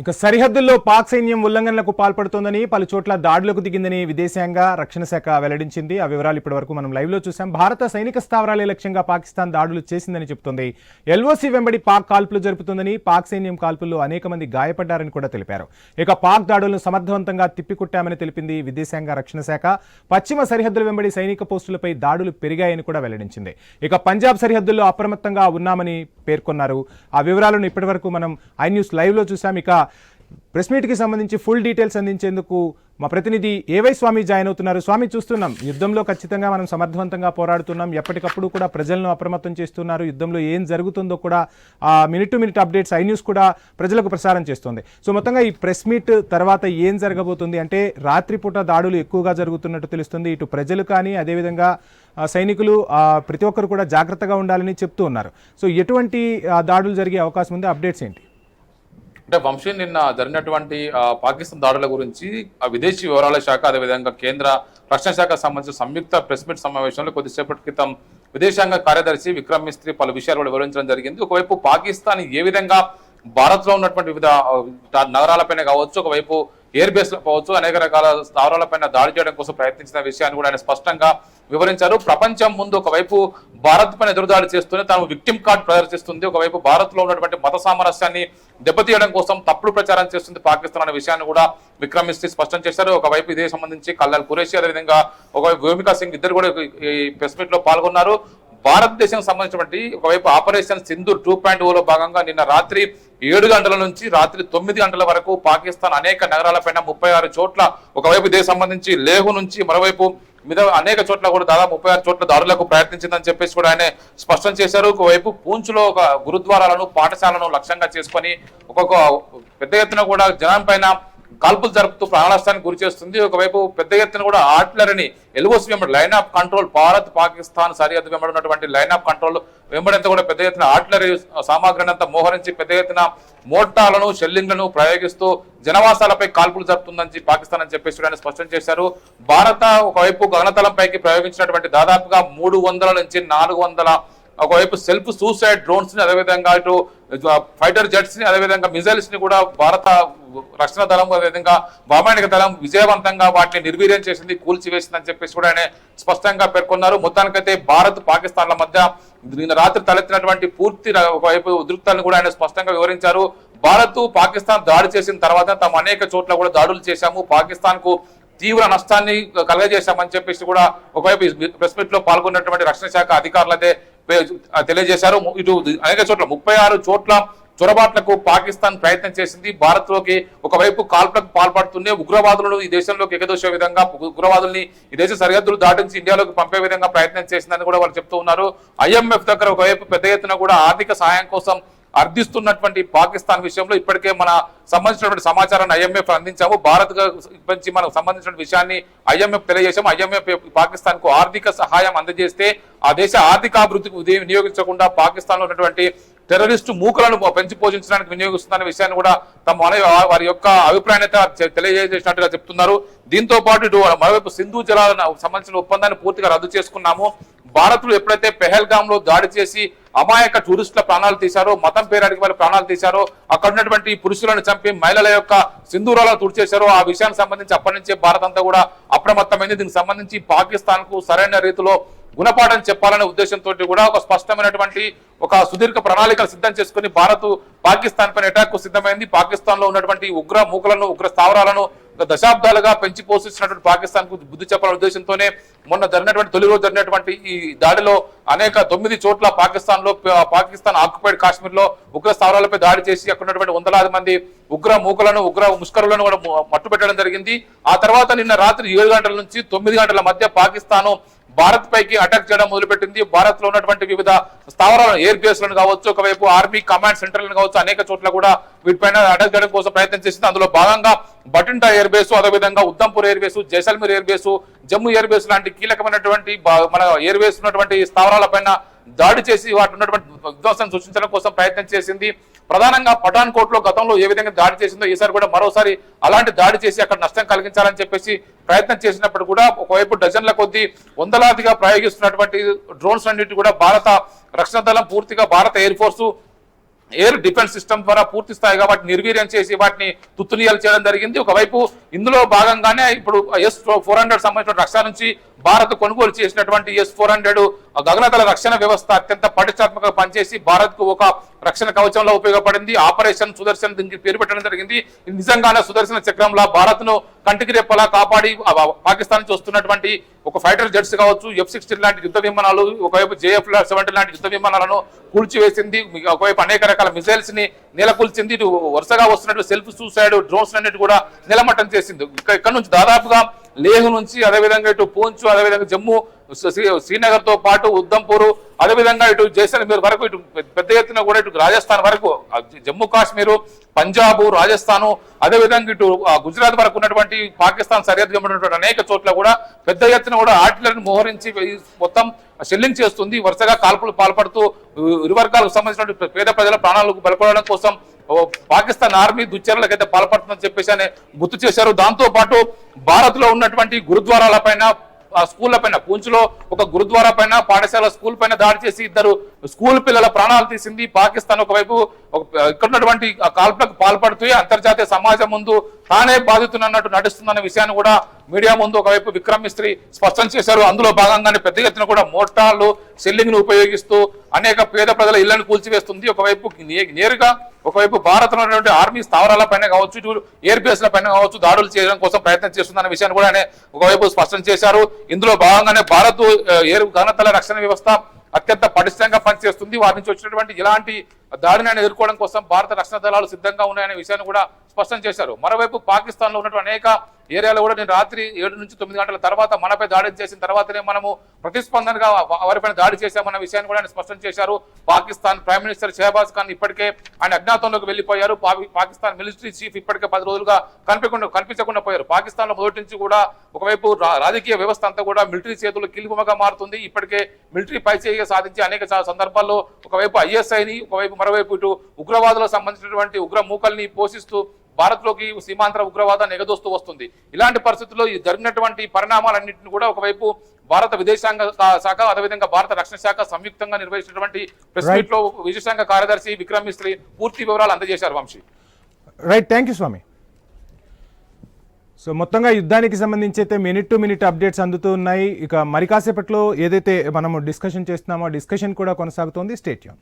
ఇక సరిహద్దుల్లో పాక్ సైన్యం ఉల్లంఘనలకు పాల్పడుతోందని పలు చోట్ల దాడులకు దిగిందని విదేశాంగ రక్షణ శాఖ వెల్లడించింది. ఆ వివరాలు ఇప్పటివరకు మనం లైవ్లో చూసాం భారత సైనిక స్థావరాలే లక్ష్యంగా పాకిస్తాన్ దాడులు చేసిందని చెబుతోంది. ఎల్ఓసి వెంబడి పాక్ కాల్పులు జరుపుతుందని పాక్ సైన్యం కాల్పుల్లో అనేక మంది గాయపడ్డారని కూడా తెలిపారు. ఇక పాక్ దాడులను సమర్థవంతంగా తిప్పికొట్టామని తెలిపింది విదేశాంగ రక్షణ శాఖ. పశ్చిమ సరిహద్దుల వెంబడి సైనిక పోస్టులపై దాడులు పెరిగాయని కూడా వెల్లడించింది. ఇక పంజాబ్ సరిహద్దుల్లో అప్రమత్తంగా ఉన్నామని పేర్కొన్నారు. ఆ వివరాలను ఇప్పటివరకు మనం ఐ న్యూస్ లైవ్లో చూసాం ఇక ప్రెస్ మీట్కి సంబంధించి ఫుల్ డీటెయిల్స్ అందించేందుకు మా ప్రతినిధి ఏవై స్వామి జాయిన్ అవుతున్నారు. స్వామి చూస్తున్నాం. యుద్ధంలో ఖచ్చితంగా మనం సమర్థవంతంగా పోరాడుతున్నాం. ఎప్పటికప్పుడు కూడా ప్రజలను అప్రమత్తం చేస్తున్నారు. యుద్ధంలో ఏం జరుగుతుందో కూడా ఆ minute to minute updates I news కూడా ప్రజలకు ప్రసారం చేస్తుంది. సో మొత్తంగా ఈ ప్రెస్ మీట్ తర్వాత ఏం జరగబోతుంది అంటే రాత్రిపూట దాడులు ఎక్కువగా జరుగుతున్నట్టు తెలుస్తుంది. ఇటు ప్రజలు కానీ అదేవిధంగా సైనికులు ప్రతి ఒక్కరు కూడా జాగ్రత్తగా ఉండాలని చెప్తూ ఉన్నారు. సో ఎటువంటి దాడులు జరిగే అవకాశం ఉంది? అప్డేట్స్ ఏంటి? అంటే వంశీ నిన్న జరిగినటువంటి పాకిస్తాన్ దాడుల గురించి విదేశీ వివరాల శాఖ అదేవిధంగా కేంద్ర రక్షణ శాఖ సంబంధించిన సంయుక్త ప్రెస్ మీట్ సమావేశంలో కొద్దిసేపటి క్రితం విదేశాంగ కార్యదర్శి విక్రమ్ మిస్త్రి పలు విషయాలు వివరించడం జరిగింది. ఒకవైపు పాకిస్తాన్ ఏ విధంగా భారత్లో ఉన్నటువంటి వివిధ నగరాలపైన కావచ్చు ఒకవైపు ఎయిర్ బేస్లో కావచ్చు అనేక రకాల స్థావరాలపైన దాడి చేయడం కోసం ప్రయత్నించిన విషయాన్ని కూడా ఆయన స్పష్టంగా వివరించారు. ప్రపంచం ముందు ఒకవైపు భారత్ పైన ఎదురుదాడి చేస్తూనే తాను విక్టిమ్ కార్డ్ ప్రదర్శిస్తుంది ఒకవైపు భారత్లో ఉన్నటువంటి మత సామరస్యాన్ని దెబ్బతీయడం కోసం తప్పుడు ప్రచారం చేస్తుంది పాకిస్తాన్ అనే విషయాన్ని కూడా విక్రమ్ స్పష్టం చేశారు. ఒకవైపు ఇదే సంబంధించి కల్లాల్ కురేషి అదేవిధంగా ఒకవైపు భూమికా సింగ్ ఇద్దరు కూడా ఈ ప్రెస్ మీట్లో పాల్గొన్నారు. భారతదేశం సంబంధించినటువంటి ఒకవైపు ఆపరేషన్ సింధు టూ పాయింట్ ఓలో భాగంగా నిన్న రాత్రి ఏడు గంటల నుంచి రాత్రి తొమ్మిది గంటల వరకు పాకిస్తాన్ అనేక నగరాలపైన ముప్పై ఆరు చోట్ల ఒకవైపు దేశ సంబంధించి లేహు నుంచి మరోవైపు మీద అనేక చోట్ల కూడా దాదాపు ముప్పై ఆరు చోట్ల దాడులకు ప్రయత్నించిందని చెప్పేసి కూడా ఆయన స్పష్టం చేశారు. ఒకవైపు పూంచ్లో ఒక గురుద్వారాలను పాఠశాలను లక్ష్యంగా చేసుకొని ఒక్కొక్క పెద్ద ఎత్తున కూడా జనం పైన కాల్పులు జరుపుతూ ప్రాణనష్టానికి గురి చేస్తుంది. ఒకవైపు పెద్ద ఎత్తున కూడా ఆర్టిలరీని ఎల్ఓసి వెంబడి line of control Bharat Pakistan సరిహద్దు వెంబడి ఉన్నటువంటి లైన్ ఆఫ్ కంట్రోల్ వెంబడంతా కూడా పెద్ద ఎత్తున ఆర్టిలరీ సామాగ్రిని అంతా మోహరించి పెద్ద ఎత్తున మోటార్లను షెల్లింగ్లను ప్రయోగిస్తూ జనవాసాలపై కాల్పులు జరుపుతుందని పాకిస్తాన్ అని చెప్పేసి ఆయన స్పష్టం చేశారు. భారత ఒకవైపు గగనతలంపైకి ప్రయోగించినటువంటి దాదాపుగా మూడు వందల నుంచి నాలుగు వందల ఒకవైపు సెల్ఫ్ సూసైడ్ డ్రోన్స్ని అదేవిధంగా ఇటు ఫైటర్ జెట్స్ని అదేవిధంగా మిజైల్స్ని కూడా భారత రక్షణ దళం అదేవిధంగా వామానిక దళం విజయవంతంగా వాటిని నిర్వీర్యం చేసింది కూల్చివేసిందని చెప్పేసి కూడా ఆయన స్పష్టంగా పేర్కొన్నారు. మొత్తానికైతే భారత్ పాకిస్తాన్ల మధ్య నిన్న రాత్రి తలెత్తినటువంటి పూర్తి వైపు ఒకవైపు ఉద్రిక్తాలను కూడా ఆయన స్పష్టంగా వివరించారు. భారత్ పాకిస్తాన్ దాడి చేసిన తర్వాత తాము అనేక చోట్ల కూడా దాడులు చేశాము. పాకిస్తాన్కు తీవ్ర నష్టాన్ని కలగజేశామని చెప్పేసి కూడా ఒకవైపు ప్రెస్ మీట్లో పాల్గొన్నటువంటి రక్షణ శాఖ అధికారులైతే తెలియజేశారు. ఇటు అనేక చోట్ల ముప్పై ఆరు చోట్ల చొరబాట్లకు పాకిస్తాన్ ప్రయత్నం చేసింది. భారత్లోకి ఒకవైపు కాల్పులకు పాల్పడుతూనే ఉగ్రవాదులను ఈ దేశంలోకి ఎగదోసే విధంగా ఉగ్రవాదుల్ని ఈ దేశ సరిహద్దులు దాటించి ఇండియాలోకి పంపే విధంగా ప్రయత్నం చేసిందని కూడా వాళ్ళు చెప్తూ ఉన్నారు. ఐఎంఎఫ్ దగ్గర ఒకవైపు పెద్ద ఎత్తున కూడా ఆర్థిక సహాయం కోసం అర్థిస్తున్నటువంటి పాకిస్తాన్ విషయంలో ఇప్పటికే మన సంబంధించినటువంటి సమాచారాన్ని ఐఎంఎఫ్ అందించాము. భారత్ గురించి మనకు సంబంధించిన విషయాన్ని ఐఎంఎఫ్ తెలియజేశాము. ఐఎంఎఫ్ పాకిస్తాన్కు ఆర్థిక సహాయం అందజేస్తే ఆ దేశ ఆర్థికాభివృద్ధికి వినియోగించకుండా పాకిస్తాన్లో ఉన్నటువంటి టెర్రరిస్టు మూకలను పెంచి పోషించడానికి వినియోగిస్తున్న విషయాన్ని కూడా తమ వారి యొక్క అభిప్రాయాన్ని తెలియజేసినట్టుగా చెప్తున్నారు. దీంతో పాటు ఇటు మరోవైపు సింధు జలాలకు సంబంధించిన ఒప్పందాన్ని పూర్తిగా రద్దు చేసుకున్నాము. భారత్లో ఎప్పుడైతే పెహల్గామ్లో దాడి చేసి అమాయక టూరిస్టుల ప్రాణాలు తీశారో మతం పేరాడికి వారి ప్రాణాలు తీశారో అక్కడ ఉన్నటువంటి పురుషులను చంపి మహిళల యొక్క సింధూరాలను తుడిచేశారో ఆ విషయానికి సంబంధించి అప్పటి నుంచి భారత్ అంతా కూడా అప్రమత్తమైంది. దీనికి సంబంధించి పాకిస్తాన్కు సరైన రీతిలో గుణపాఠం చెప్పాలనే ఉద్దేశంతో కూడా ఒక స్పష్టమైనటువంటి ఒక సుదీర్ఘ ప్రణాళికలు సిద్ధం చేసుకుని భారత్ పాకిస్తాన్ పైన అటాక్ సిద్ధమైంది. పాకిస్తాన్లో ఉన్నటువంటి ఉగ్ర మూకలను ఉగ్ర స్థావరాలను దశాబ్దాలుగా పెంచి పోషిస్తున్నటువంటి పాకిస్తాన్కు బుద్ధి చెప్పాలనే ఉద్దేశంతోనే మొన్న జరిగినటువంటి తొలి రోజు జరిగినటువంటి ఈ దాడిలో అనేక తొమ్మిది చోట్ల పాకిస్తాన్లో పాకిస్తాన్ ఆక్యుపైడ్ కాశ్మీర్లో ఉగ్ర స్థావరాలపై దాడి చేసి అక్కడ ఉన్నటువంటి వందలాది మంది ఉగ్ర మూకలను ఉగ్ర ముష్కరులను కూడా మట్టుపెట్టడం జరిగింది. ఆ తర్వాత నిన్న రాత్రి ఏడు గంటల నుంచి తొమ్మిది గంటల మధ్య పాకిస్తాన్ భారత్ పైకి అటాక్ చేయడం మొదలుపెట్టింది. భారత్లో ఉన్నటువంటి వివిధ స్థావరాలను ఎయిర్ బేస్లను కావచ్చు ఒకవైపు ఆర్మీ కమాండ్ సెంటర్లను కావచ్చు అనేక చోట్ల కూడా వీటిపైన అటాక్ చేయడం కోసం ప్రయత్నం చేసింది. అందులో భాగంగా బటింటా ఎయిర్ బేస్ అదేవిధంగా Udhampur air base Jaisalmer air base Jammu air base లాంటి కీలకమైనటువంటి మన ఎయిర్ బేస్ ఉన్నటువంటి స్థావరాలపైన దాడి చేసి వాటి ఉన్నటువంటి విధ్వంసం సృష్టించడం కోసం ప్రయత్నం చేసింది. ప్రధానంగా పఠాన్ కోట్లో గతంలో ఏ విధంగా దాడి చేసిందో ఈసారి కూడా మరోసారి అలాంటి దాడి చేసి అక్కడ నష్టం కలిగించాలని చెప్పేసి ప్రయత్నం చేసినప్పుడు కూడా ఒకవైపు డజన్ల కొద్దీ వందలాదిగా ప్రయోగిస్తున్నటువంటి డ్రోన్స్ అన్నిటి కూడా భారత రక్షణ దళం పూర్తిగా భారత air force air defence system ద్వారా పూర్తి స్థాయిగా వాటిని నిర్వీర్యం చేసి వాటిని తుత్తునియలు చేయడం జరిగింది. ఒకవైపు ఇందులో భాగంగానే ఇప్పుడు ఎస్ ఫోర్ హండ్రెడ్ సంబంధించిన రక్షణ నుంచి భారత్ కొనుగోలు చేసినటువంటి ఎస్ ఫోర్ హండ్రెడ్ గగనతల రక్షణ వ్యవస్థ అత్యంత పటిష్టాత్మకంగా పనిచేసి భారత్కు ఒక రక్షణ కవచంలో ఉపయోగపడింది. ఆపరేషన్ సుదర్శన్ దీనికి పేరు పెట్టడం జరిగింది. నిజంగానే సుదర్శన చక్రంలో భారత్ను కంటికి రెప్పలా కాపాడి పాకిస్తాన్ నుంచి వస్తున్నటువంటి ఒక ఫైటర్ జెట్స్ కావచ్చు ఎఫ్ సిక్స్టీన్ లాంటి యుద్ధ విమానాలు ఒకవైపు జేఎఫ్ సెవెంటీ లాంటి యుద్ధ విమానాలను కూల్చివేసింది. ఒకవైపు అనేక రకాల మిసైల్స్ని నెలకొల్చింది వరుసగా వస్తున్నట్టు సెల్ఫ్ సూసైడ్ డ్రోన్స్ అన్నిటి కూడా నిలమట్టం చేసింది. ఇక్కడ నుంచి దాదాపుగా లేహ్ నుంచి అదేవిధంగా ఇటు పూంచ్ అదేవిధంగా జమ్మూ శ్రీ- శ్రీనగర్తో పాటు ఉద్దంపూర్ అదేవిధంగా ఇటు జైసల్మీర్ వరకు ఇటు పెద్ద ఎత్తున కూడా ఇటు రాజస్థాన్ వరకు జమ్మూ కాశ్మీరు పంజాబ్ రాజస్థాను అదేవిధంగా ఇటు గుజరాత్ వరకు ఉన్నటువంటి పాకిస్తాన్ సరిహద్దు ఉన్నటువంటి అనేక చోట్ల కూడా పెద్ద ఎత్తున కూడా ఆర్టిలరీని మోహరించి మొత్తం షెల్లింగ్ చేస్తుంది. వరుసగా కాల్పులు పాల్పడుతూ ఇరు వర్గాలకు సంబంధించినటువంటి పేద ప్రజల ప్రాణాలకు బలపడడం కోసం పాకిస్తాన్ ఆర్మీ దుశ్చర్యలకు అయితే పాల్పడుతుందని చెప్పేసి అని గుర్తు చేశారు. దాంతో పాటు భారత్లో ఉన్నటువంటి గురుద్వారాల పైన ఆ స్కూళ్ళ పైన పూంచ్లో ఒక గురుద్వారా పైన పాఠశాల స్కూల్ పైన దాడి చేసి ఇద్దరు స్కూల్ పిల్లల ప్రాణాలు తీసింది. పాకిస్తాన్ ఒకవైపు ఇక్కడ ఉన్నటువంటి కాల్పులకు పాల్పడుతూ అంతర్జాతీయ సమాజం ముందు తానే బాధితున్నట్టు నడుస్తుందన్న విషయాన్ని కూడా మీడియా ముందు ఒకవైపు విక్రమ్ మిస్త్రి స్పష్టం చేశారు. అందులో భాగంగానే పెద్ద ఎత్తున కూడా మోటార్లు సెల్లింగ్ను ఉపయోగిస్తూ అనేక పేద ప్రజల ఇళ్ళను కూల్చివేస్తుంది. ఒకవైపు నేరుగా ఒకవైపు భారత్ ఉన్నటువంటి ఆర్మీ స్థావరాల పైన కావచ్చు ఎయిర్ బేస్ల పైన కావచ్చు దాడులు చేయడం కోసం ప్రయత్నం చేస్తుందన్న విషయాన్ని కూడా ఆయన ఒకవైపు స్పష్టం చేశారు. ఇందులో భాగంగానే భారత్ ఎయిర్ ఘనతల రక్షణ వ్యవస్థ అత్యంత పటిష్టంగా పనిచేస్తుంది. వారి నుంచి వచ్చినటువంటి ఇలాంటి దాడిని ఎదుర్కోవడం కోసం భారత రక్షణ దళాలు సిద్ధంగా ఉన్నాయనే విషయాన్ని కూడా స్పష్టం చేశారు. మరోవైపు పాకిస్తాన్లో ఉన్నటువంటి అనేక ఏరియాలో కూడా నేను రాత్రి ఏడు నుంచి తొమ్మిది గంటల తర్వాత మనపై దాడి చేసిన తర్వాతనే మనము ప్రతిస్పందనగా వారిపైన దాడి చేశామన్న విషయాన్ని కూడా ఆయన స్పష్టం చేశారు. పాకిస్తాన్ ప్రైమ్ మినిస్టర్ షహబాజ్ ఖాన్ ఇప్పటికే ఆయన అజ్ఞాతంలోకి వెళ్ళిపోయారు పా- పాకిస్తాన్ మిలిటరీ చీఫ్ ఇప్పటికే పది రోజులుగా కనిపించకుండా కనిపించకుండా పోయారు. పాకిస్తాన్లో మొదటి నుంచి కూడా ఒకవైపు రా- రాజకీయ వ్యవస్థ అంతా కూడా మిలిటరీ చేతులు కీలుబొమ్మగా మారుతుంది. ఇప్పటికే మిలిటరీ పైచేయిగా సాధించి అనేక సందర్భాల్లో ఒకవైపు ఐఎస్ఐని ఒకవైపు మరోవైపు ఇటు ఉగ్రవాదులకు సంబంధించినటువంటి ఉగ్ర మూకల్ని పోషిస్తూ భారత్లోకి సీమాంతర ఉగ్రవాదాన్ని ఎగదోస్తూ వస్తుంది. ఇలాంటి పరిస్థితుల్లో ఈ జరిగినటువంటి పరిణామాలన్నింటిని కూడా ఒకవైపు భారత విదేశాంగ శాఖ అదేవిధంగా భారత రక్షణ శాఖ సంయుక్తంగా నిర్వహించినటువంటి ప్రెస్ Right. మీట్లో విదేశాంగ కార్యదర్శి విక్రమ్ మిస్త్రి పూర్తి వివరాలు అందజేశారు Vamsi. Right thank you Swamy so మొత్తంగా యుద్ధానికి సంబంధించి అయితే మినిట్ టు మినిట్ అప్డేట్స్ అందుతూ ఉన్నాయి. ఇక మరి కాసేపట్లో ఏదైతే మనము డిస్కషన్ చేస్తున్నామో డిస్కషన్ కూడా కొనసాగుతోంది. స్టేట్యూన్